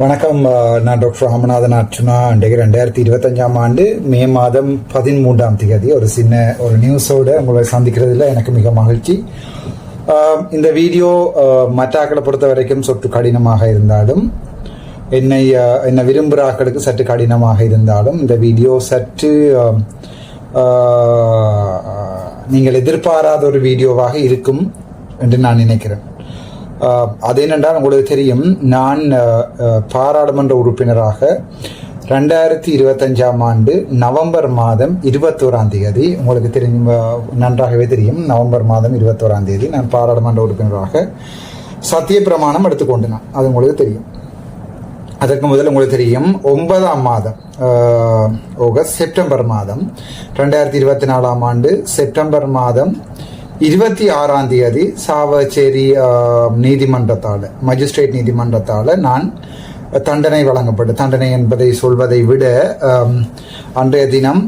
வணக்கம் நான் டாக்டர் ராமநாதன் அர்ச்சுனா. இன்றைக்கு ரெண்டாயிரத்தி இருபத்தஞ்சாம் ஆண்டு மே மாதம் பதிமூன்றாம் தேதி ஒரு சின்ன ஒரு நியூஸோடு உங்களை சந்திக்கிறதுல எனக்கு மிக மகிழ்ச்சி. இந்த வீடியோ மற்றாக்களை மற்ற பொறுத்த வரைக்கும் சொற்று கடினமாக இருந்தாலும் என்னை என்னை விரும்புகிற ஆக்களுக்கு சற்று கடினமாக இருந்தாலும் இந்த வீடியோ சற்று நீங்கள் எதிர்பாராத ஒரு வீடியோவாக இருக்கும் என்று நான் நினைக்கிறேன். அது என்னென்றால் உங்களுக்கு தெரியும்? நான் பாராளுமன்ற உறுப்பினராக ரெண்டாயிரத்தி இருபத்தஞ்சாம் ஆண்டு நவம்பர் மாதம் இருபத்தோராம் தேதி உங்களுக்கு தெரியும் நன்றாகவே தெரியும். நவம்பர் மாதம் இருபத்தோராம் தேதி நான் பாராளுமன்ற உறுப்பினராக சத்திய பிரமாணம் எடுத்துக்கொண்டினேன் அது உங்களுக்கு தெரியும். அதற்கு முதல் உங்களுக்கு தெரியும் ஒன்பதாம் மாதம் ஆகஸ்ட் செப்டம்பர் மாதம் ரெண்டாயிரத்தி இருபத்தி நாலாம் ஆண்டு செப்டம்பர் மாதம் இருபத்தி ஆறாம் தேதி சாவச்சேரி நீதிமன்றத்தால் மஜிஸ்ட்ரேட் நீதிமன்றத்தால் நான் தண்டனை வழங்கப்பட்டு தண்டனை என்பதை சொல்வதை விட அன்றைய தினம்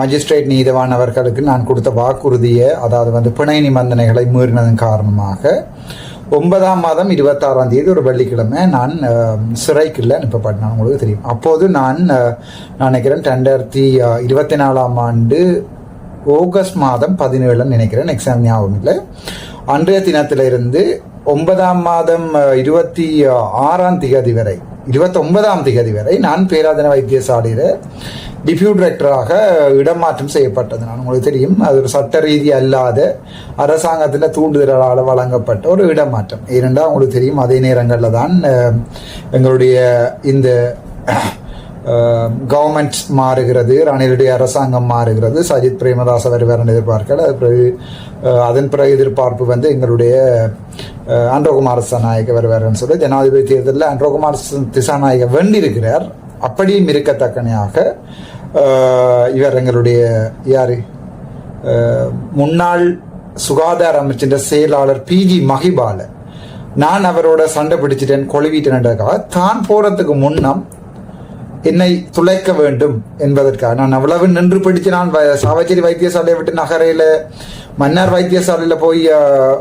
மஜிஸ்ட்ரேட் நீதவான் அவர்களுக்கு நான் கொடுத்த வாக்குறுதியை அதாவது வந்து பிணை நிபந்தனைகளை மீறினதன் காரணமாக ஒன்பதாம் மாதம் இருபத்தாறாம் தேதி ஒரு வெள்ளிக்கிழமை நான் சிறைக்குள்ள அனுப்பப்பட்டேன். உங்களுக்கு தெரியும். அப்போது நான் நினைக்கிறேன் ரெண்டாயிரத்தி இருபத்தி நாலாம் ஆண்டு ஆகஸ்ட் மாதம் பதினேழுன்னு நினைக்கிறேன். எக்ஸாம் ஞாபகம் இல்லை. அன்றைய தினத்திலிருந்து ஒன்பதாம் மாதம் இருபத்தி ஆறாம் திகதி வரை இருபத்தி ஒன்பதாம் திகதி வரை நான் பேராதன வைத்தியசாலையில் டிப்யூ டைரக்டராக இடமாற்றம் செய்யப்பட்டது. நான் உங்களுக்கு தெரியும். அது ஒரு சட்ட ரீதி அல்லாத அரசாங்கத்தில் தூண்டுதலால் வழங்கப்பட்ட ஒரு இடமாற்றம் ஏனென்றால் உங்களுக்கு தெரியும் அதே நேரங்களில் தான் எங்களுடைய இந்த கவர்மெண்ட் மாறுகிறது ரணிலுடைய அரசாங்கம் மாறுகிறது. சஜித் பிரேமதாஸ் வருவார்னு எதிர்பார்க்கல? அது பிறகு அதன் பிறகு எதிர்பார்ப்பு வந்து எங்களுடைய அன்றகுமார் திசாநாயக வருவார்னு சொல்லி ஜனாதிபதி தேர்தலில் அன்றகுமார் திசாநாயக வென்றிருக்கிறார். அப்படியும் இருக்கத்தக்கனையாக இவர் எங்களுடைய யாரு? முன்னாள் சுகாதார அமைச்சின்ற செயலாளர் பிஜி மகிபால. நான் அவரோட சண்டை பிடிச்சிட்டேன் கொழுவிட்டேன்றதுக்காக தான் போறதுக்கு முன்னம் என்னை துளைக்க வேண்டும் என்பதற்காக. நான் அவ்வளவு நின்று பிடிச்சு நான் வ- சாவச்சேரி வைத்தியசாலையை விட்டு நகரையில் மன்னார் வைத்தியசாலையில் போய்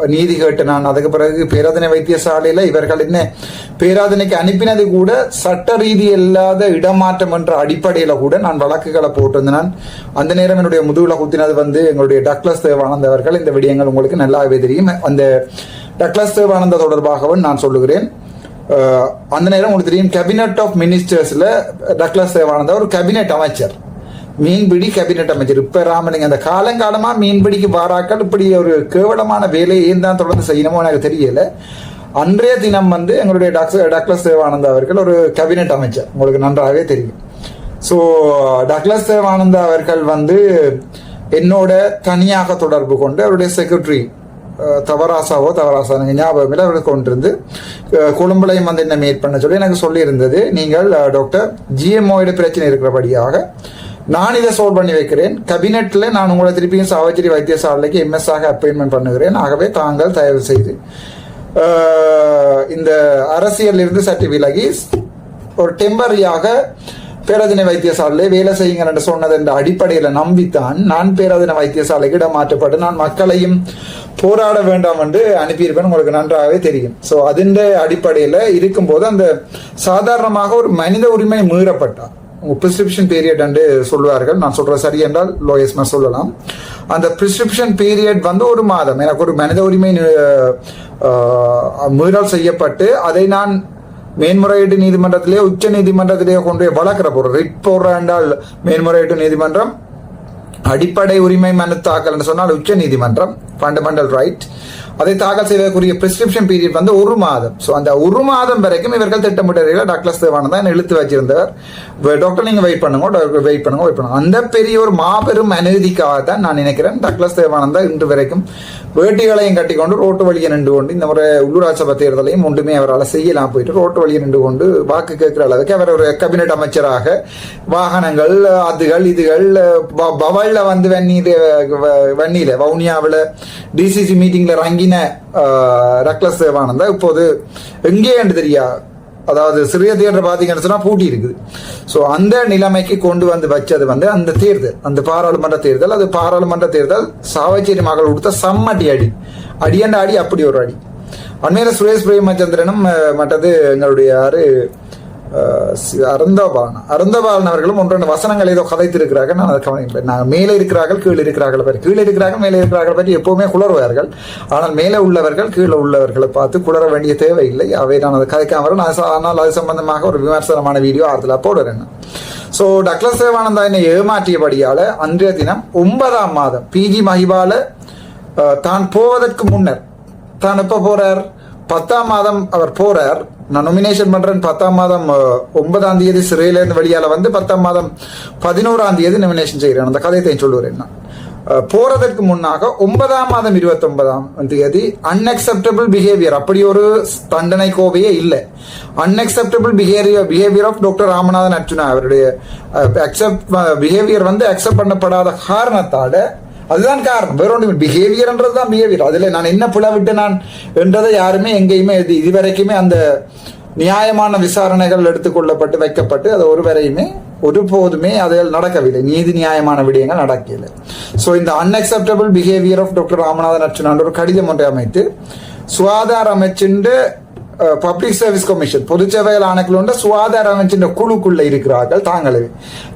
நீதி கேட்டு நான் அதுக்கு பிறகு பேராதனை வைத்தியசாலையில் இவர்கள் என்ன பேராதனைக்கு அனுப்பினது கூட சட்ட ரீதி இல்லாத இடமாற்றம் என்ற அடிப்படையில் கூட நான் வழக்குகளை போட்டிருந்தேன். நான் அந்த நேரம் என்னுடைய முதுகுல குத்தினது வந்து எங்களுடைய டக்ளஸ் தேவானந்த் அவர்கள் இந்த விடயங்கள் உங்களுக்கு நல்லாவே தெரியும். அந்த டக்ளஸ் தேவானந்த தொடர்பாகவும் நான் சொல்லுகிறேன். அந்த நேரம் உங்களுக்கு தெரியும் கேபினட் ஆஃப் மினிஸ்டர்ஸ்ல டக்ளஸ் தேவானந்தா ஒரு கேபினெட் அமைச்சர். மீன்பிடி கேபினெட் அமைச்சர். இப்ப ராமலிங்க அந்த காலங்காலமா மீன்பிடிக்கு வாராக்கள் இப்படி ஒரு கேவலமான வேலையை ஏன் தான் தொடர்ந்து செய்யணுமோ எனக்கு தெரியல. அன்றைய தினம் வந்து எங்களுடைய டாக்டர் டக்ளஸ் தேவானந்தா அவர்கள் ஒரு கேபினெட் அமைச்சர். உங்களுக்கு நன்றாகவே தெரியும். ஸோ டக்ளஸ் தேவானந்தா அவர்கள் வந்து என்னோட தனியாக தொடர்பு கொண்டு அவருடைய செக்ரட்டரி தவராசாவோ தவராசா எனக்கு ஞாபகம் இல்லை அவர்கள் கொண்டிருந்து. அஹ், கொழும்புலையும் வந்து என்ன மீட் பண்ண சொல்லி எனக்கு சொல்லியிருந்தது. நீங்கள் டாக்டர் ஜிஎம்ஓட பிரச்சனை இருக்கிறபடியாக நான் இதை சோல்வ் பண்ணி வைக்கிறேன். கபினெட்டில் நான் உங்களை திருப்பியும் சாவச்சேரி வைத்தியசாலைக்கு எம்எஸ் ஆக அப்பாயின்மெண்ட் பண்ணுகிறேன். ஆகவே தாங்கள் தயவு செய்து இந்த அரசியலில் இருந்து சற்று விலகி ஒரு டெம்பரரியாக பேரதின வைத்தியசாலையிலே வேலை செய்யுங்க என்று சொன்னது என்ற அடிப்படையில் நம்பித்தான் நான் பேரதின வைத்தியசாலைக்கு இடமாற்றப்பட்டு நான் மக்களையும் போராட வேண்டாம் என்று அனுப்பியிருப்பேன். உங்களுக்கு நன்றாகவே தெரியும். ஸோ அதன் அடிப்படையில் இருக்கும்போது அந்த சாதாரணமாக ஒரு மனித உரிமை மீறப்பட்டார். பிரிஸ்கிரிப்ஷன் பீரியட் என்று சொல்வார்கள். நான் சொல்றது சரி என்றால் லோயஸ்மா சொல்லலாம். அந்த பிரிஸ்கிரிப்ஷன் பீரியட் வந்து ஒரு மாதம். எனக்கு ஒரு மனித உரிமை மீறல் செய்யப்பட்டு அதை நான் மேன்முறையீட்டு நீதிமன்றத்திலே உச்ச நீதிமன்றத்திலே கொண்டு போய் வளர்க்கிற பொருள் ரிட் போடுற என்றால் மேன்முறையீட்டு நீதிமன்றம் அடிப்படை உரிமை மனு தாக்கல் சொன்னால் உச்ச நீதிமன்றம் ஃபண்டமெண்டல் ரைட் அதை தாக்கல் செய்வதற்குரிய பிரிஸ்கிரிப்ஷன் பீரியட் வந்து ஒரு மாதம். ஸோ அந்த ஒரு மாதம் வரைக்கும் இவர்கள் திட்டமிட்ட டாக்டர் தேவானந்தா என்னை இழுத்து வச்சிருந்தவர். டாக்டர் நீங்க வெயிட் பண்ணுங்க டாக்டர் வெயிட் பண்ணுங்க வெயிட் பண்ணுங்க. அந்த பெரிய ஒரு மாபெரும் அநீதிக்காக தான் நான் நினைக்கிறேன். டாக்டர் தேவானந்தா இன்று வரைக்கும் வேட்டிகளையும் கட்டிக்கொண்டு ரோட்டு வழியை நின்று கொண்டு இந்த முறை உள்ளூராட்சி சபை தேர்தலையும் ஒன்றுமே அவரால் செய்யலாம் போயிட்டு ரோட்டு வழியை நின்று கொண்டு வாக்கு கேட்கிற அளவுக்கு அவர் ஒரு கபினட் அமைச்சராக வாகனங்கள் அதுகள் இதுகள் ப- பவல்ல வந்து வன்னியில் வன்னியில் வவுனியாவில் டிசிசி மீட்டிங்கில் ரங்கின் ரக்லஸ் தேவானந்தா இப்போது எங்கே என்று தெரியா? அதாவது சிறிய தேர்தல் பார்த்தீங்கன்னு சொன்னா பூட்டி இருக்குது. ஸோ அந்த நிலைமைக்கு கொண்டு வந்து வச்சது வந்து அந்த தேர்தல் அந்த பாராளுமன்ற தேர்தல். அது பாராளுமன்ற தேர்தல் சாவச்சேரி மகள் கொடுத்த சம்மட்டி அடி அடியண்ட அடி அப்படி ஒரு அடி. அண்மையில சுரேஷ் பிரேமச்சந்திரனும் மற்றது எங்களுடைய யாரு அஹ், சி- அவர்களும் ஒன்று வசனங்கள் ஏதோ கதைத்திருக்கிறார்கள். நான் அதை கவனிப்பேன் நாங்கள் மேலே இருக்கிறார்கள் கீழே இருக்கிறார்கள் பற்றி. கீழே இருக்கிறார்கள் மேலே இருக்கிறார்கள் பற்றி எப்பவுமே குளறுவார்கள். ஆனால் மேலே உள்ளவர்கள் கீழே உள்ளவர்களை பார்த்து குளற வேண்டிய தேவை இல்லை அவை நான் அதை கதைக்காம நான் ஆனால் அது சம்பந்தமாக ஒரு விமர்சனமான வீடியோ ஆறுதலாக போடுறேன் ஸோ டக்ளஸ் தேவானந்தா என்னை ஏமாற்றியபடியால் அன்றைய தினம் ஒன்பதாம் மாதம் பிஜி மகிபால தான் போவதற்கு முன்னர் தான் எப்போ போறார்? பத்தாம் மாதம் அவர் போறார். நான் நொமினேஷன் பண்றேன் பத்தாம் மாதம் ஒன்பதாம் தேதி சிறையில இருந்து வெளியால வந்து பத்தாம் மாதம் பதினோராம் தேதி நொமினேஷன் செய்கிறேன் அந்த கதையத்தை சொல்லுவேன் நான். போறதற்கு முன்னாக ஒன்பதாம் மாதம் இருபத்தி ஒன்பதாம் தேதி அன்அக்செப்டபிள் பிஹேவியர் அப்படி ஒரு தண்டனை கோவையே இல்லை. Unacceptable behaviour behaviour of doctor Ramanathan Arjuna அவருடைய அக்செப்ட் பிஹேவியர் வந்து அக்செப்ட் பண்ணப்படாத காரணத்தால அதுதான் காரணம். வேற ஒன்றும் பிஹேவியர்ன்றது தான் பிஹேவியர் அதில் நான் என்ன பிளவிட்டு நான் என்றதை யாருமே எங்கேயுமே இது இதுவரைக்குமே அந்த நியாயமான விசாரணைகள் எடுத்துக்கொள்ளப்பட்டு வைக்கப்பட்டு அது ஒருவரையுமே ஒருபோதுமே அதில் நடக்கவில்லை. நீதி நியாயமான விடயங்கள் நடக்கவில்லை. ஸோ இந்த unacceptable behaviour of doctor Ramanathan அர்ச்சனான் ஒரு கடிதம் ஒன்றை அமைத்து சுகாதார அமைச்சின் பப்ளிக் சர்வீஸ் கமிஷன் பொதுச்சேவைகள் ஆணைக்குள்ள சுகாதார அமைச்சின் குழுக்குள்ள இருக்கிறார்கள் தாங்களே.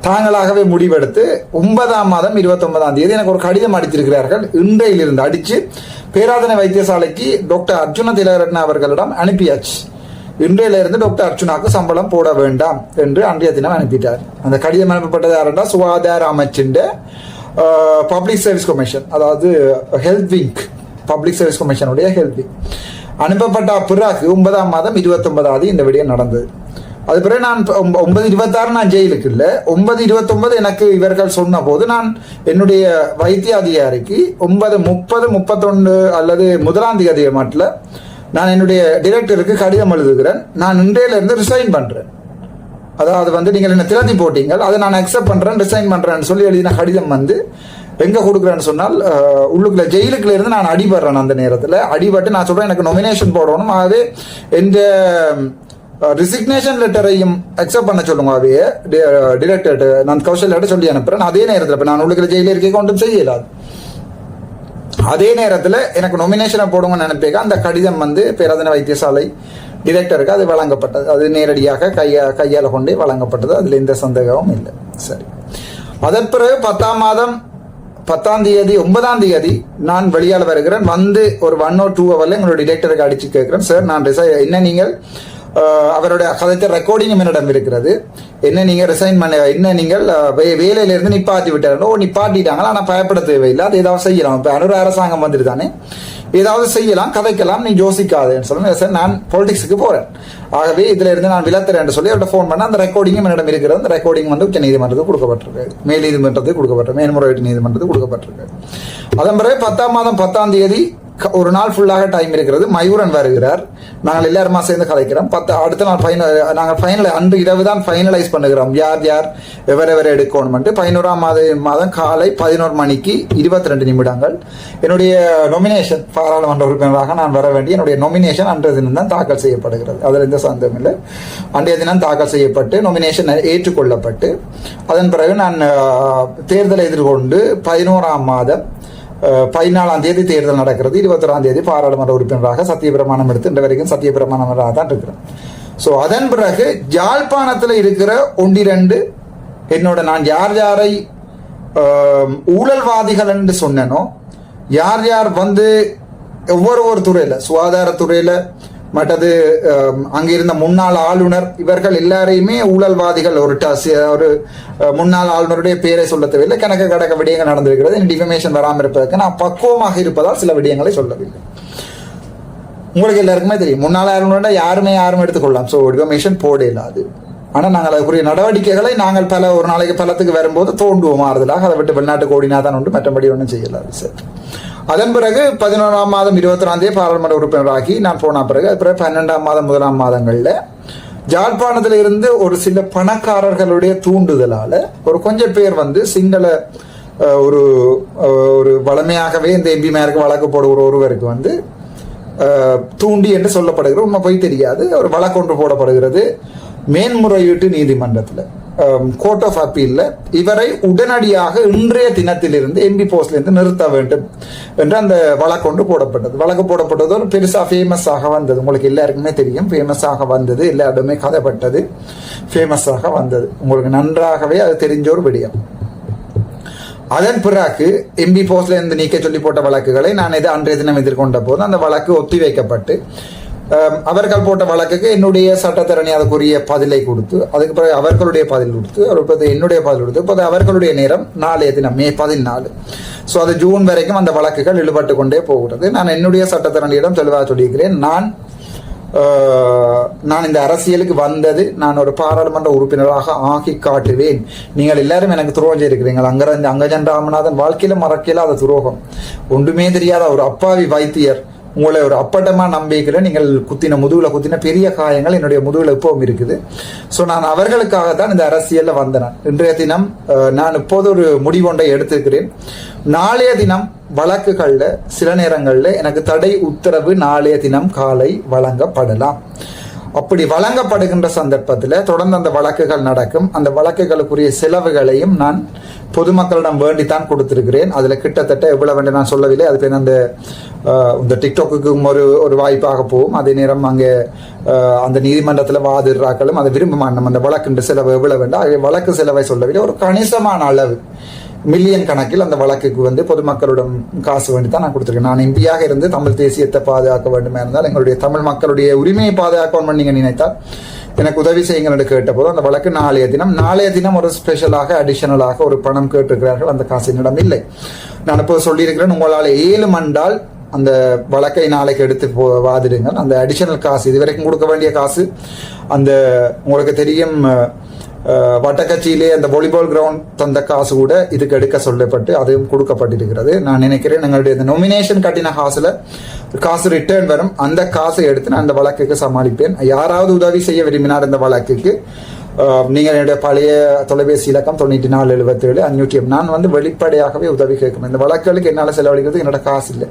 தாங்களாகவே முடிவெடுத்து ஒன்பதாம் மாதம் இருபத்தி ஒன்பதாம் தேதி எனக்கு ஒரு கடிதம் அடித்திருக்கிறார்கள். இன்றையிலிருந்து அடிச்சு பேராதனை வைத்தியசாலைக்கு டாக்டர் அர்ஜுன திலகரட்ன அவர்களிடம் அனுப்பியாச்சு. இன்றையில இருந்து டாக்டர் அர்ச்சுனாக்கு சம்பளம் போட வேண்டாம் என்று அன்றைய தினம் அனுப்பிட்டார். அந்த கடிதம் அனுப்பப்பட்டது யாருன்னா சுகாதார அமைச்சின் பப்ளிக் சர்வீஸ் கமிஷன் அதாவது ஹெல்த் விங் பப்ளிக் சர்வீஸ் கமிஷனுடைய ஹெல்த் விங் அனுப்பப்பட்ட பிறகு ஒன்பதாம் மாதம் இருபத்தி ஒன்பதாவது இந்த விடயம் நடந்தது. அது பிறகு நான் ஒம்ப- ஒன்பது இருபத்தாறு நான் ஜெயிலுக்கு இல்லை. ஒன்பது இருபத்தொன்பது எனக்கு இவர்கள் சொன்ன போது நான் என்னுடைய வைத்திய அதிகாரிக்கு ஒன்பது முப்பது முப்பத்தொன்று அல்லது முதலாம் தேதி மாட்டில் நான் என்னுடைய டிரெக்டருக்கு கடிதம் எழுதுகிறேன். நான் இன்றையிலிருந்து ரிசைன் பண்ணுறேன் அதாவது வந்து நீங்கள் என்ன திறந்தி போட்டீங்க அதை நான் அக்செப்ட் பண்ணுறேன் ரிசைன் பண்ணுறேன்னு சொல்லி எழுதின கடிதம் வந்து எங்க கொடுக்குறேன்னு சொன்னால் உள்ளுக்குள்ள ஜெயிலுக்குள்ள இருந்து நான் அடிபடுறேன் அந்த நேரத்தில். அடிபட்டு நான் சொல்றேன் எனக்கு நொமினேஷன் போடணும். ஆகவே இந்த ரிசிக்னேஷன் லெட்டரையும் அக்செப்ட் பண்ண சொல்லுங்க அவையே டிரெக்டர்ட்டு நான் கௌசல்யாட்ட சொல்லி அனுப்புறேன். அதே நேரத்தில் இப்போ நான் உள்ளுக்குள்ள ஜெயில இருக்க ஒன்றும் செய்யலாது அதே. நேரத்தில் எனக்கு நொமினேஷனை போடுங்கன்னு நினைப்பேங்க அந்த கடிதம் வந்து பேரதன வைத்தியசாலை டிரெக்டருக்கு அது வழங்கப்பட்டது. அது நேரடியாக கையா கையால் கொண்டே வழங்கப்பட்டது. அதில் எந்த சந்தேகமும் இல்லை. சரி. அதன் பிறகு பத்தாம் மாதம் பத்தாம் தேதி ஒன்பதாம் தேதி நான் வெளியால் வருகிறேன். வந்து ஒரு ஒன் ஓ டூ ஹவர்ல எங்களோட டிரெக்டருக்கு அடிச்சு கேட்கிறேன். சார் நான் ரிசை என்ன நீங்கள்? அவருடைய கதைத்த ரெக்கார்டிங் என்னிடம் இருக்கிறது. என்ன நீங்கள் ரிசைன் பண்ண என்ன நீங்கள் வேலையிலிருந்து வே- நிப்பாட்டி விட்டாரோ நிப்பாட்டிட்டாங்களா? ஆனால் பயப்பட தேவையில்லை. அது ஏதாவது செய்யலாம். இப்போ அனுர அரசாங்கம் வந்துட்டு தானே. ஏதாவது செய்யலாம் கதைக்கலாம் நீ யோசிக்காதேன்னு சொல்லி சார் நான் பொலிட்டிக்ஸுக்கு போறேன். ஆகவே இதுல இருந்து நான் விலத்துறேன் சொல்லி அவர்கிட்ட ஃபோன் பண்ண அந்த ரெக்கார்டிங்கும் என்னிடம் இருக்கிறது. அந்த ரெக்கார்டிங் வந்து உச்ச நீதிமன்றத்துக்கு கொடுக்கப்பட்டிருக்கு. மேல் நீதிமன்றத்துக்கு கொடுக்கப்பட்டிருக்கு. மேன்முறையீட்டு நீதிமன்றத்துக்கு கொடுக்கப்பட்டிருக்கு. அதன் பிறகு பத்தாம் மாதம் பத்தாம் தேதி ஒரு நாள் ஃபுல்லாக டைம் இருக்கிறது. மயூரன் வருகிறார். நாங்கள் எல்லாருமா சேர்ந்து கலைக்கிறோம். பத்து அடுத்த நாள் ஃபைனல் நாங்கள் ஃபைனல் அன்று இரவு தான் ஃபைனலைஸ் பண்ணுகிறோம். யார் யார் எவர் எவர் எடுக்கணும்ட்டு பதினோராம் மாத மாதம் காலை பதினோரு மணிக்கு இருபத்தி ரெண்டு நிமிடங்கள். என்னுடைய நொமினேஷன் பாராளுமன்ற உறுப்பினராக நான் வர வேண்டிய என்னுடைய நொமினேஷன் அன்றைய தினம் தான் தாக்கல் செய்யப்படுகிறது. அதில் எந்த சந்தேகம் இல்லை. அன்றைய தினம் தாக்கல் செய்யப்பட்டு நொமினேஷன் ஏற்றுக்கொள்ளப்பட்டு அதன் பிறகு நான் தேர்தலை எதிர்கொண்டு பதினோராம் மாதம் பதினாலாம் தேதி தேர்தல் நடக்கிறது. இருபத்தொராம் தேதி பாராளுமன்ற உறுப்பினராக சத்தியபிரமாணம் எடுத்து இன்று வரைக்கும் சத்தியபிரமாணமாக தான் இருக்கிறேன் ஸோ அதன் பிறகு யாழ்ப்பாணத்தில் இருக்கிற ஒன்றிரண்டு என்னோட நான் யார் யாரை ஊழல்வாதிகள் என்று சொன்னனோ யார் யார் வந்து ஒவ்வொரு ஒரு துறையில சுகாதாரத்துறையில மற்றது அங்கிருந்த முன்னாள் ஆளுநர் இவர்கள் எல்லாரையுமே ஊழல்வாதிகள் ஒரு ஒரு முன்னாள் ஆளுநருடைய பேரை சொல்ல தேவையில்லை. கணக்கு கடக்க விடயங்கள் நடந்திருக்கிறது. டிஃபமேஷன் வராமல் இருப்பதற்கு நான் பக்குவமாக இருப்பதால் சில விடயங்களை சொல்லவில்லை. உங்களுக்கு எல்லாருக்குமே தெரியும். முன்னாள் ஆளுநர்னா யாருமே யாரும் எடுத்துக்கொள்ளலாம். ஸோ டிஃபமேஷன் போட இல்லாது ஆனால் நாங்கள் அதுக்குரிய நடவடிக்கைகளை நாங்கள் பல ஒரு நாளைக்கு பலத்துக்கு வரும்போது தோண்டுவோம். ஆறுதலாக அதை விட்டு வெளிநாட்டுக்கு ஓடினா தான் உண்டு. மற்றபடி ஒன்றும் செய்யலாது சார் அதன் பிறகு பதினோராம் மாதம் இருபத்தி தேதி பாராளுமன்ற உறுப்பினராகி நான் போன பிறகு அது பிறகு பன்னெண்டாம் மாதம் முதலாம் மாதங்களில் ஜாழ்ப்பாணத்தில் இருந்து ஒரு சில பணக்காரர்களுடைய தூண்டுதலால் ஒரு கொஞ்சம் பேர் வந்து சிங்கள ஒரு ஒரு வளமையாகவே இந்த எம்பி மேருக்கு வழக்கு போடுகிற ஒருவருக்கு வந்து தூண்டி என்று சொல்லப்படுகிற உண்மை போய் தெரியாது ஒரு வழக்கொன்று போடப்படுகிறது. மேன்முறையீட்டு நீதிமன்றத்தில். கோர்ட் ஆஃப் அப்பீல்ல இவரை உடனடியாக இன்றைய தினத்திலிருந்து எம்பி போஸ்ட்லேருந்து நிறுத்த வேண்டும் என்று அந்த வழக்கு ஒன்று போடப்பட்டது. வழக்கு போடப்பட்டது ஒரு பெருசாக ஃபேமஸாக வந்தது. உங்களுக்கு எல்லாருக்குமே தெரியும் ஃபேமஸாக வந்தது எல்லாருமே கதைப்பட்டது ஃபேமஸாக வந்தது. உங்களுக்கு நன்றாகவே அது தெரிஞ்ச ஒரு விடயம். அதன் பிறகு எம்பி போஸ்ட்லேருந்து நீக்க சொல்லி போட்ட வழக்குகளை நான் இது அன்றைய தினம் எதிர்கொண்ட போது அந்த வழக்கு ஒத்தி வைக்கப்பட்டு Um, அவர்கள் போட்ட வழக்குக்கு என்னுடைய சட்டத்தரணி அதுக்குரிய பதிலை கொடுத்து அதுக்கு பிறகு அவர்களுடைய பதில் கொடுத்து அடுத்தது என்னுடைய பதில் கொடுத்து இப்போது அவர்களுடைய நேரம் நாளைய தினம் மே பதினாலு. ஸோ அது ஜூன் வரைக்கும் அந்த வழக்குகள் இழுபட்டு கொண்டே போகிறது. நான் என்னுடைய சட்டத்திறனியிடம் தெளிவாக சொல்லியிருக்கிறேன். நான் uh, நான் இந்த அரசியலுக்கு வந்தது நான் ஒரு பாராளுமன்ற உறுப்பினராக ஆக்கி காட்டுவேன். நீங்கள் எல்லாரும் எனக்கு துரோகம் செய்திருக்கிறீங்க அங்க அங்கஜன் ராமநாதன் வாழ்க்கையில அது துரோகம். ஒன்றுமே தெரியாத ஒரு அப்பாவி வைத்தியர் உங்களை ஒரு அப்பட்டமா நம்பிக்கையில் நீங்கள் குத்தின முதுகுல குத்தின பெரிய காயங்கள் என்னுடைய முதுகுல இப்பவும் இருக்குது. ஸோ நான் அவர்களுக்காக தான் இந்த அரசியலில் வந்தேன். இன்றைய தினம் நான் இப்போது ஒரு முடிவொன்றை எடுத்திருக்கிறேன். நாளைய தினம் வழக்குகளில் சில நேரங்களில் எனக்கு தடை உத்தரவு நாளைய தினம் காலை வழங்கப்படலாம். அப்படி வழங்கப்படுகின்ற சந்தர்ப்பத்தில் தொடர்ந்து அந்த வழக்குகள் நடக்கும். அந்த வழக்குகளுக்குரிய செலவுகளையும் நான் பொதுமக்களிடம் வேண்டித்தான் கொடுத்திருக்கிறேன். அதுல கிட்டத்தட்ட எவ்வளவு வேண்டும் நான் சொல்லவில்லை. அது பின் அந்த இந்த டிக்டாக்குக்கும் ஒரு ஒரு வாய்ப்பாக போகும். அதே நேரம் அங்கே அந்த நீதிமன்றத்தில் வாதிடுறாக்களும் அதை விரும்ப மாட்டோம். அந்த வழக்குன்ற செலவு எவ்வளவு வேண்டாம் வழக்கு செலவை சொல்லவில்லை. ஒரு கணிசமான அளவு மில்லியன் கணக்கில் அந்த வழக்குக்கு வந்து பொதுமக்களிடம் காசு வேண்டி தான் நான் கொடுத்துருக்கேன். நான் இந்தியாக இருந்து தமிழ் தேசியத்தை பாதுகாக்க வேண்டுமே இருந்தால் எங்களுடைய தமிழ் மக்களுடைய உரிமையை பாதுகாக்க வேண்டும் நீங்கள் நினைத்தால் எனக்கு உதவி செய்யுங்கள் கேட்ட கேட்டபோது அந்த வழக்கு நாளைய தினம் நாளைய தினம் ஒரு ஸ்பெஷலாக அடிஷனலாக ஒரு பணம் கேட்டிருக்கிறார்கள். அந்த காசு என்னிடம் இல்லை. நான் இப்போ சொல்லியிருக்கிறேன் உங்களால் ஏழு மண்டால் அந்த வழக்கை நாளைக்கு எடுத்து போ வாதிடுங்கள். அந்த அடிஷனல் காசு இதுவரைக்கும் கொடுக்க வேண்டிய காசு அந்த உங்களுக்கு தெரியும் வட்டக்கட்சியிலே அந்த வாலிபால் கிரவுண்ட் தந்த காசு கூட இதுக்கு எடுக்க சொல்லப்பட்டு அதுவும் கொடுக்கப்பட்டிருக்கிறது. நான் நினைக்கிறேன் எங்களுடைய இந்த நொமினேஷன் கட்டின காசுல காசு ரிட்டர்ன் வரும். அந்த காசை எடுத்து நான் அந்த வழக்குக்கு சமாளிப்பேன். யாராவது உதவி செய்ய விரும்பினார் இந்த வழக்குக்கு நீங்கள் என்னுடைய பழைய தொலைபேசி இலக்கம் தொண்ணூற்றி நாலு எழுபத்தேழு அஞ்சூற்றி நான் வந்து வெளிப்படையாகவே உதவி கேட்கணும் இந்த வழக்குகளுக்கு என்னால் செலவழிக்கிறது என்னோட காசு இல்லை.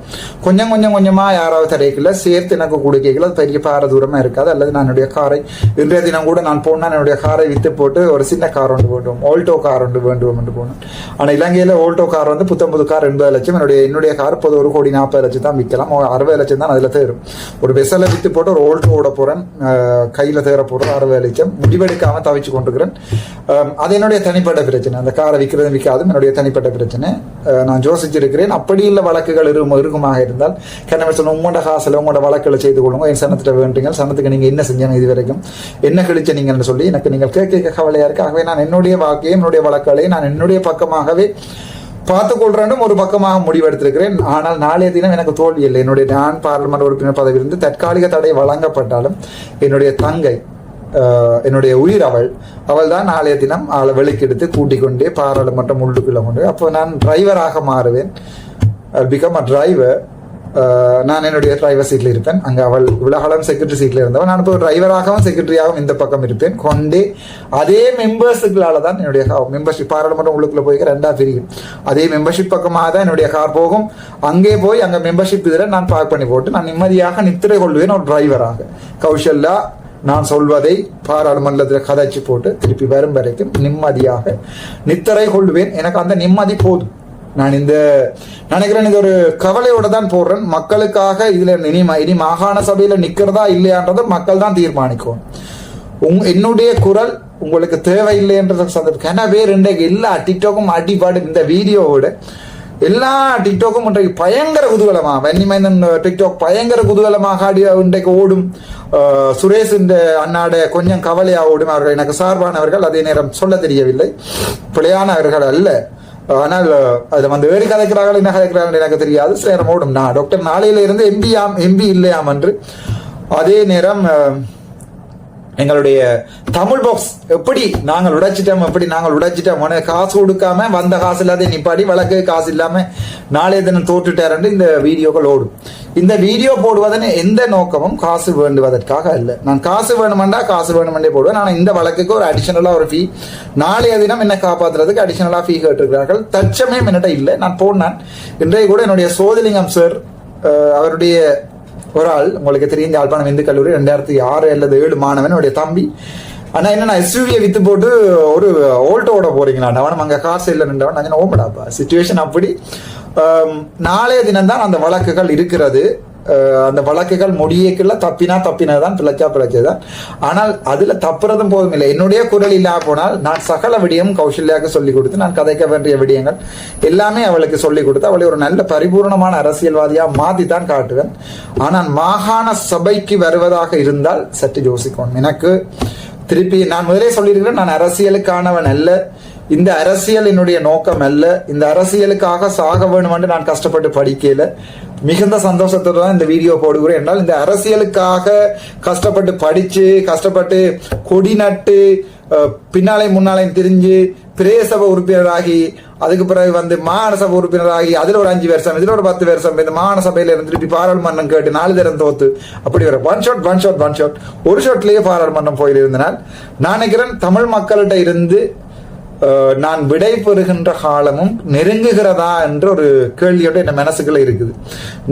கொஞ்சம் கொஞ்சம் கொஞ்சமாக யாராவது தடைக்கல சேர்த்து எனக்கு கொடுக்கல அது பெரிய பார தூரமாக இருக்காது. அல்லது நான் என்னுடைய காரை இன்றைய தினம் கூட நான் போனால் என்னுடைய காரை வித்து போட்டு ஒரு சின்ன கார் ஒன்று வேண்டும் ஓல்டோ கார் ஒன்று வேண்டுவோம் என்று போனேன். ஆனால் இலங்கையில் ஓல்டோ கார் வந்து புத்தம் புது கார் எண்பது லட்சம். என்னுடைய என்னுடைய கார் இப்போது ஒரு கோடி நாற்பது லட்சம் தான் விற்கலாம் ஒரு அறுபது லட்சம் தான் அதில் தேரும். ஒரு வெசலை வித்து போட்டு ஒரு ஓல்டோ ஓட போகிறேன் கையில் தேர போறேன் அறுபது லட்சம். முடிவெடுக்காமல் தவிச்சு கொண்டிருக்கிறேன் அது என்னுடைய தனிப்பட்ட பிரச்சனை. அந்த காரை விற்கிறதும் விற்காதும் என்னுடைய தனிப்பட்ட பிரச்சனை. நான் யோசிச்சிருக்கிறேன். அப்படி இல்ல வழக்குகள் இருக்கும் இருக்குமாக இருந்தால் கண்ணவர் சொன்ன உங்களோட காசில் உங்களோட வழக்குகளை செய்து கொள்ளுங்க. என் சனத்திட்ட வேண்டுங்க சனத்துக்கு நீங்க என்ன செஞ்சீங்க இது வரைக்கும் என்ன கிழிச்ச நீங்கன்னு சொல்லி எனக்கு நீங்கள் கேட்க கேட்க கவலையா இருக்கு. ஆகவே நான் என்னுடைய வாக்கையும் என்னுடைய வழக்குகளையும் நான் என்னுடைய பக்கமாகவே பார்த்துக் கொள்றேன் ஒரு பக்கமாக முடிவெடுத்திருக்கிறேன். ஆனால் நாளைய தினம் எனக்கு தோல்வி இல்லை. என்னுடைய நான் பாராளுமன்ற உறுப்பினர் பதவியிலிருந்து தற்காலிக தடை வழங்கப்பட்டாலும் என்னுடைய தங்கை என்னுடைய உயிர் அவள். அவள் தான் நாளைய தினம் அவளை வெளிக்கெடுத்து கூட்டிக் கொண்டே பாராளுமன்றம் உள்ளுக்குள்ள கொண்டு அப்போ நான் டிரைவராக மாறுவேன். பிகம் அ டிரைவர் நான் என்னுடைய டிரைவர் சீட்ல இருப்பேன். அங்கே அவள் உலகளம் செக்ரட்டரி சீட்ல இருந்தவன் நான் இப்போ டிரைவராகவும் செக்ரட்டரியாகவும் இந்த பக்கம் இருப்பேன். கொண்டே அதே மெம்பர்ஸுகளால தான் என்னுடைய மெம்பர்ஷிப் பாராளுமன்றம் உள்ளுக்குள்ள போய் ரெண்டா பிரியும். அதே மெம்பர்ஷிப் பக்கமாக தான் என்னுடைய கார் போகும். அங்கே போய் அங்கே மெம்பர்ஷிப் இதில் நான் பார்க் பண்ணி போட்டு நான் நிம்மதியாக நித்திரை கொள்வேன். ஒரு டிரைவராக கௌஷல்யா நான் சொல்வதை பாராளுமன்றத்தில் கதைச்சு போட்டு திருப்பி வரும் வரைக்கும் நிம்மதியாக நித்தரை கொள்வேன். எனக்கு அந்த நிம்மதி போதும். நான் இந்த நினைக்கிறேன் இது ஒரு கவலையோட தான் போடுறேன். மக்களுக்காக இதுல இனி இனி மாகாண சபையில நிக்கிறதா இல்லையான்றதை மக்கள் தான் தீர்மானிக்கும். உங் என்னுடைய குரல் உங்களுக்கு தேவையில்லைன்ற சந்தர்ப்பம் ஏன்னா வேறு இன்றைக்கு எல்லா டிக்டாக்கும் அடிபாடு இந்த வீடியோவோட எல்லா டிக்டாக்கும் இன்றைக்கு பயங்கர குதூகலமா? வன்னிமைந்தன் டிக்டாக் பயங்கர குதூகலமாக ஆடி இன்றைக்கு ஓடும். சுரேஷ் இந்த அண்ணாட கொஞ்சம் கவலையாக ஓடும் அவர்கள். எனக்கு சார்பானவர்கள் அதே நேரம் சொல்ல தெரியவில்லை. பிழையானவர்கள் அல்ல. ஆனால் அதை வந்து வேறு கதைக்கிறார்கள் என்ன கதைக்கிறார்கள் எனக்கு தெரியாது. சில நேரம் ஓடும். நான் டாக்டர் நாளையில இருந்து எம்பி ஆம் எம்பி இல்லையாம் என்று. அதே நேரம் எங்களுடைய தமிழ் பாக்ஸ் எப்படி நாங்கள் உடைச்சிட்டோம் எப்படி நாங்கள் உடைச்சிட்டோம்? உனக்கு காசு கொடுக்காம வந்த காசு இல்லாத நிப்பாடி வழக்கு காசு இல்லாம நாளைய தினம் தோற்றுட்டாருன்னு இந்த வீடியோக்கள் ஓடும் இந்த வீடியோ போடுவதன் எந்த நோக்கமும் காசு வேண்டுவதற்காக அல்ல. நான் காசு வேணுமெண்டா காசு வேணுமெண்டே போடுவேன். ஆனால் இந்த வழக்குக்கு ஒரு அடிஷனலா ஒரு ஃபீ நாளைய தினம் என்ன காப்பாத்துறதுக்கு அடிஷனலா ஃபீ கேட்டிருக்கிறார்கள். தற்சமயம் என்னட்ட இல்லை. நான் போனேன். இன்றைய கூட என்னுடைய சோதிலிங்கம் சார் அவருடைய ஒரு ஆள் உங்களுக்கு தெரியும் யாழ்ப்பாணம் இந்து கல்லூரி ரெண்டாயிரத்தி ஆறு அல்லது ஏழு மாணவன் உடைய தம்பி. ஆனா என்ன எஸ்யூவியை வித்து போட்டு ஒரு ஓல்டோட போறீங்களா அவனும் அங்க காசு இல்லை நின்றவன். நான் ஓமடாப்பா சுச்சுவேஷன் அப்படி. நாளைய தினம்தான் அந்த வழக்குகள் இருக்கிறது. அந்த வழக்குகள் முடியக்குள்ள தப்பினா தப்பினதான் பிழைச்சா பிழைச்சதான் ஆனால் அதுல தப்புறதும் போதும் இல்லை. என்னுடைய குரல் இல்லா போனால் நான் சகல விடயம் கௌசல்யாவுக்கு சொல்லிக் கொடுத்து நான் கதைக்க வேண்டிய விடயங்கள் எல்லாமே அவளுக்கு சொல்லிக் கொடுத்து அவளை ஒரு நல்ல பரிபூர்ணமான அரசியல்வாதியா மாத்தி தான் காட்டுவேன். ஆனால் மாகாண சபைக்கு வருவதாக இருந்தால் சற்று யோசிக்கணும். எனக்கு திருப்பி நான் முதலே சொல்லியிருக்கிறேன் நான் அரசியலுக்கானவன் அல்ல. இந்த அரசியல் என்னுடைய நோக்கம் அல்ல. இந்த அரசியலுக்காக சாக வேணும் என்று நான் கஷ்டப்பட்டு படிக்கல. மிகுந்த சந்தோஷத்தோட தான் இந்த வீடியோ போடுகிறேன். என்றால் இந்த அரசியலுக்காக கஷ்டப்பட்டு படிச்சு கஷ்டப்பட்டு கொடி நட்டு பின்னாலையும் பின்னாலே முன்னாலே திரிஞ்சு பிரேசபை உறுப்பினராகி அதுக்கு பிறகு வந்து மாநசபை சபை உறுப்பினராகி அதுல ஒரு அஞ்சு வருஷம் இதுல ஒரு பத்து வருஷம் இந்த மாநசபையில் இருந்து திருப்பி பாராளுமன்றம் கேட்டு நாலு தரம் தோத்து அப்படி வர one shot one shot one shot ஒரு ஷாட்லயே பாராளுமன்றம் போயிருந்தனால் நான் நினைக்கிறேன் தமிழ் மக்கள்கிட்ட இருந்து நான் விடை பெறுகின்ற காலமும் நெருங்குகிறதா என்ற ஒரு கேள்வியோட என் மனசுக்குள்ள இருக்குது.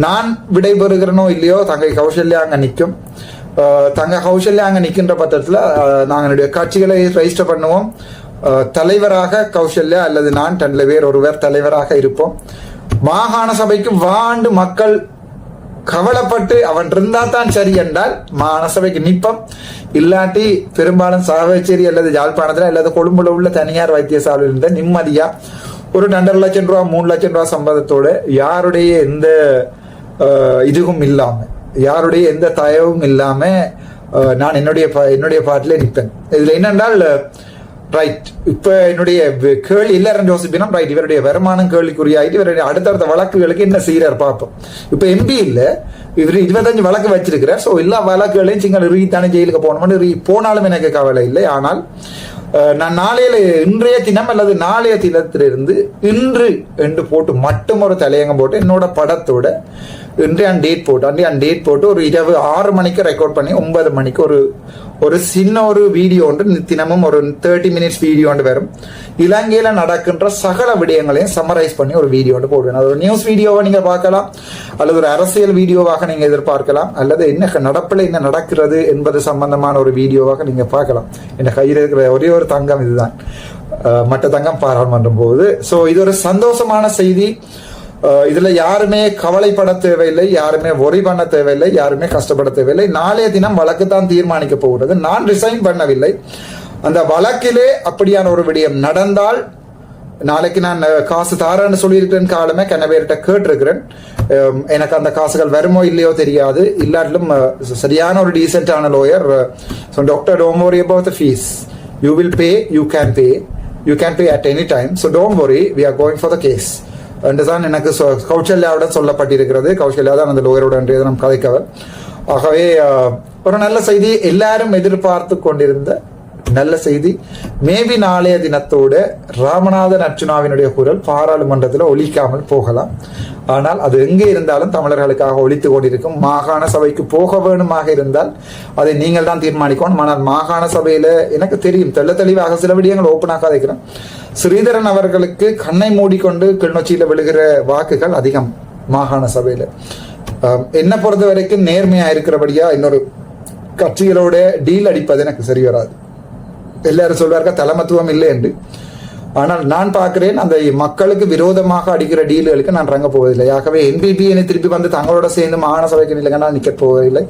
நான் விடை பெறுகிறனோ இல்லையோ தங்கை கௌசல்யா அங்க நிற்கும் தங்க கௌசல்யா அங்க நிற்கின்ற பட்சத்துல நாங்கள் என்னுடைய கட்சிகளை ரெஜிஸ்டர் பண்ணுவோம். தலைவராக கௌசல்யா அல்லது நான் டன்ல பேர் ஒருவர் தலைவராக இருப்போம். மாகாண சபைக்கு வாண்டு மக்கள் கவலைப்பட்டு அவன் இருந்தா தான் சரி என்றால் மாநசபைக்கு நிற்பம். இல்லாட்டி பெரும்பாலும் சாவச்சேரி அல்லது யாழ்ப்பாணத்துல அல்லது கொழும்புல உள்ள தனியார் வைத்தியசாலையில் இருந்த நிம்மதியா ஒரு ரெண்டரை லட்சம் ரூபா மூணு லட்சம் ரூபா சம்பளத்தோட யாருடைய எந்த இதுவும் இல்லாம யாருடைய எந்த தயவும் இல்லாம நான் என்னுடைய பா- என்னுடைய பாட்டிலே நிற்பேன். இதுல என்னென்றால் ரைட் இப்ப என்னுடைய கேள்வி இல்லை ரெண்டு யோசிப்பினா ரைட் இவருடைய வருமானம் கேள்விக்குறியாயிட்டு இவருடைய அடுத்தடுத்த வழக்குகளுக்கு என்ன செய்யறார் பார்ப்போம். இப்ப எம்பி இல்ல இவர் இருபத்தஞ்சு வழக்கு வச்சிருக்கிறார். சோ எல்லா வழக்குகளையும் சிங்கள் தானே ஜெயிலுக்கு போகணும்னு ரீ போனாலும் எனக்கு கவலை இல்லை. ஆனால் நான் நாளையில இன்றைய தினம் அல்லது நாளைய தினத்திலிருந்து இன்று என்று போட்டு மட்டும் ஒரு தலையங்கம் போட்டு என்னோட படத்தோட இன்றைய டேட் போட்டு அன்றைய டேட் போட்டு ஒரு இரவு ஆறு மணிக்கு ரெக்கார்ட் பண்ணி ஒன்பது மணிக்கு ஒரு ஒரு சின்ன ஒரு வீடியோ ஒன்று தினமும் ஒரு தேர்ட்டி மினிட்ஸ் வீடியோ ஒன்று வரும். இலங்கையில் நடக்கின்ற சகல விடயங்களையும் சம்மரைஸ் பண்ணி ஒரு வீடியோ ஒன்று போடுவேன். அது ஒரு நியூஸ் வீடியோவை நீங்கள் பார்க்கலாம் அல்லது ஒரு அரசியல் வீடியோவாக நீங்கள் எதிர்பார்க்கலாம் அல்லது என்ன நடப்பில் என்ன நடக்கிறது என்பது சம்பந்தமான ஒரு வீடியோவாக நீங்கள் பார்க்கலாம். என் கையில் இருக்கிற ஒரே ஒரு தங்கம் இதுதான். மற்ற தங்கம் பாராளுமன்றம் போகுது. ஸோ இது ஒரு சந்தோஷமான செய்தி. இதுல யாருமே கவலைப்பட தேவையில்லை யாருமே ஒரி பண்ண தேவையில்லை யாருமே கஷ்டப்பட தேவையில்லை. நாளைய தினம் வழக்கு தான் தீர்மானிக்க போகிறது. நான் ரிசைன் பண்ணவில்லை. அந்த வழக்கிலே அப்படியான ஒரு விடயம் நடந்தால் நாளைக்கு நான் காசு தாரேன்னு சொல்லியிருக்கிறேன் காலமே கனவேர்கிட்ட கேட்டிருக்கிறேன். எனக்கு அந்த காசுகள் வருமோ இல்லையோ தெரியாது. இல்லாட்டிலும் சரியான ஒரு டீசென்டான lawyer so doctor don't worry about the fees you will pay you can pay you can pay at any time so don't worry we are going for the case என்றுதான் எனக்கு சொ- கௌசல்யாவுடன் சொல்லப்பட்டிருக்கிறது. கௌசல்யா தான் அந்த லோயரோட இன்றைய தினம் கதைக்கவர். ஆகவே ஒரு நல்ல செய்தி எல்லாரும் எதிர்பார்த்து கொண்டிருந்த நல்ல செய்தி. மேபி நாளைய தினத்தோடு ராமநாதன் அர்ச்சுனாவினுடைய குரல் பாராளுமன்றத்தில் ஒழிக்காமல் போகலாம். ஆனால் அது எங்கே இருந்தாலும் தமிழர்களுக்காக ஒழித்து கொண்டிருக்கும் மாகாண சபைக்கு போக வேணுமாக இருந்தால் அதை நீங்கள் தான் தீர்மானிக்கணும். ஆனால் மாகாண சபையில எனக்கு தெரியும் தெள்ள தெளிவாக சில விடயங்கள் ஓப்பனாக இருக்கிறேன். ஸ்ரீதரன் அவர்களுக்கு கண்ணை மூடிக்கொண்டு கிளிநொச்சியில் விழுகிற வாக்குகள் அதிகம் மாகாண சபையில. என்னை பொறுத்த வரைக்கும் நேர்மையா இருக்கிறபடியா இன்னொரு கட்சிகளோட டீல் அடிப்பது எனக்கு சரி வராது. எல்லாரும் சொல்வார்கள் தலைமத்துவம் இல்லை என்று. ஆனால் நான் பார்க்கிறேன் அந்த மக்களுக்கு விரோதமாக அடிக்கிற டீல்களுக்கு நான் ரங்க போவதில்லை. ஆகவே என்பிபி என்னை திருப்பி வந்து தங்களோட சேர்ந்து மாகாண சபைக்கு நிலைங்க நான் நிற்க போவதில்லை.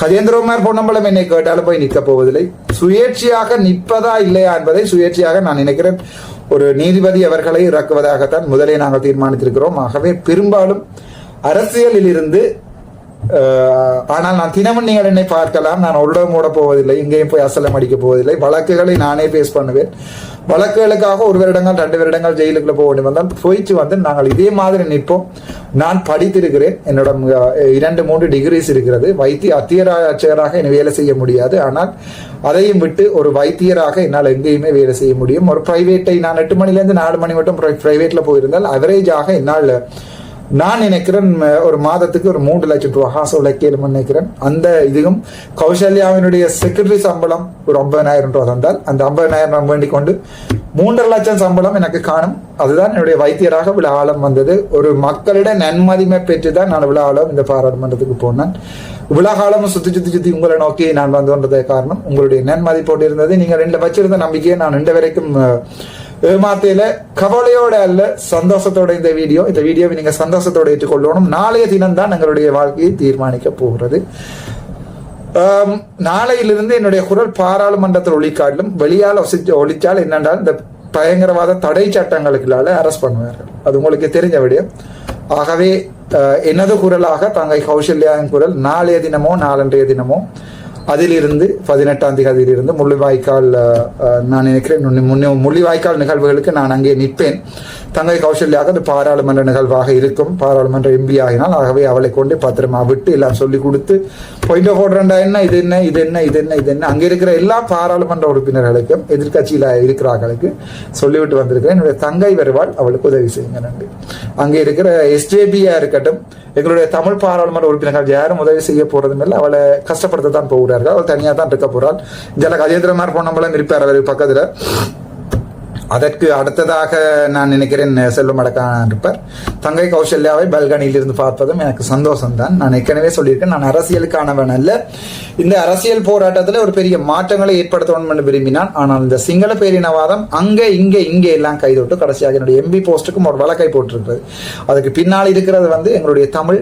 கஜேந்திரகுமார் பொன்னம்பலம் என்னை கேட்டாலும் போய் நிற்க போவதில்லை. சுயேட்சையாக நிற்பதா இல்லையா என்பதை சுயேட்சையாக நான் நினைக்கிறேன். ஒரு நீதிபதி அவர்களை இறக்குவதாகத்தான் முதலே நாங்கள் தீர்மானித்திருக்கிறோம். ஆகவே பெரும்பாலும் அரசியலில் இருந்து ஆனால் நான் தினமும் நீங்கள் என்னை பார்க்கலாம். நான் உள்ளம் மூட போவதில்லை இங்கேயும் போய் அசலம் அடிக்க போவதில்லை. வழக்குகளை நானே பேஸ் பண்ணுவேன். வழக்குகளுக்காக ஒரு வருடங்கள் ரெண்டு வருடங்கள் ஜெயிலுக்குள்ள போக வேண்டி வந்தால் போயிட்டு வந்து நாங்கள் இதே மாதிரி நிற்போம். நான் படித்திருக்கிறேன். என்னோட இரண்டு மூன்று டிகிரிஸ் இருக்கிறது. வைத்திய அத்தியராட்சியராக என்னை வேலை செய்ய முடியாது. ஆனால் அதையும் விட்டு ஒரு வைத்தியராக என்னால் எங்கேயுமே வேலை செய்ய முடியும். ஒரு பிரைவேட்டை நான் எட்டு மணிலேருந்து நாலு மணி மட்டும் பிரைவேட்டில் போயிருந்தால் அவரேஜாக என்னால் நான் நினைக்கிறேன் ஒரு மாதத்துக்கு ஒரு மூன்று லட்சம் ரூபா காசு உழைக்கலும் நினைக்கிறேன். அந்த இதுவும் கௌசல்யாவினுடைய செக்ரட்டரி சம்பளம் ஒரு ஐம்பதனாயிரம் ரூபா தந்தால் அந்த ஐம்பதனாயிரம் நான் வேண்டிக் கொண்டு மூன்றரை லட்சம் சம்பளம் எனக்கு காணும். அதுதான் என்னுடைய வைத்தியராக விழாலம் வந்தது. ஒரு மக்களிட நன்மதிமை பெற்று தான் நான் விழாலம் இந்த பாராளுமன்றத்துக்கு போனேன். விழாகாலமும் சுத்தி சுத்தி சுத்தி உங்களை நோக்கி நான் வந்து காரணம். உங்களுடைய நன்மதிப்போடு இருந்தது. நீங்க ரெண்டு வச்சிருந்த நம்பிக்கையை நான் இன்று வரைக்கும் ஏமாத்தையில கவலையோட அல்ல சந்தோஷத்தோட இந்த வீடியோ இந்த வீடியோவை நீங்க சந்தோஷத்தோட ஏற்றுக்கொள்ளணும் நாளைய தினம்தான் எங்களுடைய வாழ்க்கையை தீர்மானிக்க போகிறது நாளையிலிருந்து என்னுடைய குரல் பாராளுமன்றத்தில் ஒளிக்காட்டிலும் வெளியால் ஒசிச்சு ஒழிச்சால் என்னென்றால் இந்த பயங்கரவாத தடை சட்டங்களுக்குள்ளால அரெஸ்ட் பண்ணுவார்கள் அது உங்களுக்கு தெரிஞ்ச விடயம் ஆகவே எனது குரலாக தங்கை கௌசல்யாவின் குரல் நாளைய தினமோ நாளன்றைய தினமோ அதிலிருந்து பதினெட்டாம் தேதியிலிருந்து முள்ளிவாய்க்கால் நான் நினைக்கிறேன் முன்னே முள்ளிவாய்க்கால் நிகழ்வுகளுக்கு நான் அங்கே நிற்பேன். தங்கை கௌசல்யாக அது பாராளுமன்ற நிகழ்வாக இருக்கும். பாராளுமன்ற எம்பி ஆகினால் ஆகவே அவளை கொண்டு பத்திரமா விட்டு எல்லாம் சொல்லி கொடுத்து பொயிண்ட போடுறண்டா என்ன? இது என்ன? இது என்ன? இது என்ன? இது என்ன? அங்கே இருக்கிற எல்லா பாராளுமன்ற உறுப்பினர்களுக்கும் எதிர்க்கட்சியில் இருக்கிறார்களுக்கு சொல்லிவிட்டு வந்திருக்கிறேன். என்னுடைய தங்கை வருவாள் அவளுக்கு உதவி செய்யுங்க. நன்றி. அங்கே இருக்கிற எஸ்ஜேபியா இருக்கட்டும் எங்களுடைய தமிழ் பாராளுமன்ற உறுப்பினர்கள் யாரும் உதவி செய்ய போறதும் இல்லை. அவளை கஷ்டப்படுத்த தான் போகிறார்கள் அவள் தனியாக தான் இருக்க போறாள் ஜல கஜேந்திரமார் போனவங்களும் இருப்பார் அவர் பக்கத்தில். அதற்கு அடுத்ததாக நான் நினைக்கிறேன் செல்வம் அடக்கான் இருப்பார். தங்கை கௌசல்யாவை பல்கனியில் இருந்து பார்ப்பதும் எனக்கு சந்தோஷம் தான் நான் ஏற்கனவே சொல்லியிருக்கேன் நான் அரசியலுக்கானவன் அல்ல. இந்த அரசியல் போராட்டத்தில் ஒரு பெரிய மாற்றங்களை ஏற்படுத்தணும் என்று விரும்பினான். ஆனால் இந்த சிங்கள பேரினவாதம் அங்கே இங்கே இங்கே எல்லாம் கைதொட்டு கடைசியாக என்னுடைய எம்பி போஸ்ட்டுக்கும் ஒரு வழக்கை போட்டிருக்கிறது. அதுக்கு பின்னால் இருக்கிறது வந்து எங்களுடைய தமிழ்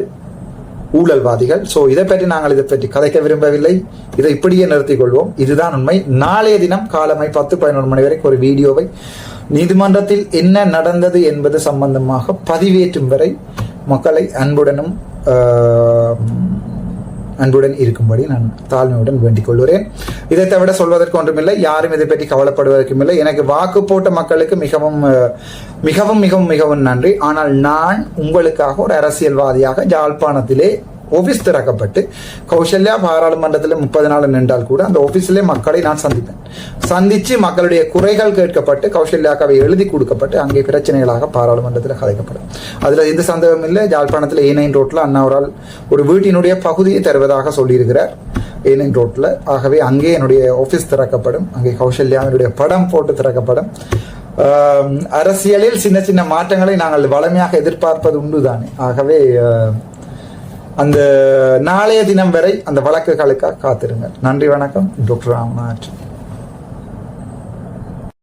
ஊழல்வாதிகள். ஸோ இதை பற்றி நாங்கள் இதை பற்றி கதைக்க விரும்பவில்லை. இதை இப்படியே நிறுத்திக் கொள்வோம். இதுதான் உண்மை. நாளைய தினம் காலமை பத்து பதினொரு மணி வரைக்கும் ஒரு வீடியோவை நீதிமன்றத்தில் என்ன நடந்தது என்பது சம்பந்தமாக பதிவேற்றும் வரை மக்களை அன்புடனும் ஆஹ், அன்புடன் இருக்கும்படி நான் தாழ்மையுடன் வேண்டிக் கொள்கிறேன். இதை தவிர சொல்வதற்கு ஒன்றுமில்லை. யாரும் இதை பற்றி கவலைப்படுவதற்கும் இல்லை. எனக்கு வாக்கு போட்ட மக்களுக்கு மிகவும் மிகவும் மிகவும் மிகவும் நன்றி. ஆனால் நான் உங்களுக்காக ஒரு அரசியல்வாதியாக ஜாழ்ப்பாணத்திலே ஆஃபீஸ் திறக்கப்பட்டு கௌசல்யா பாராளுமன்றத்தில் முப்பது நாள் நின்றால் கூட அந்த ஆபீஸிலே மக்களை நான் சந்திப்பேன். சந்தித்து மக்களுடைய குறைகள் கேட்கப்பட்டு கௌசல்யாக்காவை எழுதி கொடுக்கப்பட்டு அங்கே பிரச்சனைகளாக பாராளுமன்றத்தில் கதைக்கப்படும். அதில் எந்த சந்தேகம் இல்லை. ஜாழ்ப்பாணத்தில் ஏனைன் ரோட்டில் அண்ணாவரால் ஒரு வீட்டினுடைய பகுதியை தருவதாக சொல்லியிருக்கிறார். ஏனைன் ரோட்டில் ஆகவே அங்கே என்னுடைய ஆஃபீஸ் திறக்கப்படும். அங்கே கௌசல்யாவினுடைய படம் போட்டு திறக்கப்படும். அரசியலில் சின்ன சின்ன மாற்றங்களை நாங்கள் வளமையாக எதிர்பார்ப்பது உண்டுதானே. ஆகவே அந்த நாளைய தினம் வரை அந்த வழக்குகளுக்காக காத்திருங்க நன்றி வணக்கம். டாக்டர் ராமநாத்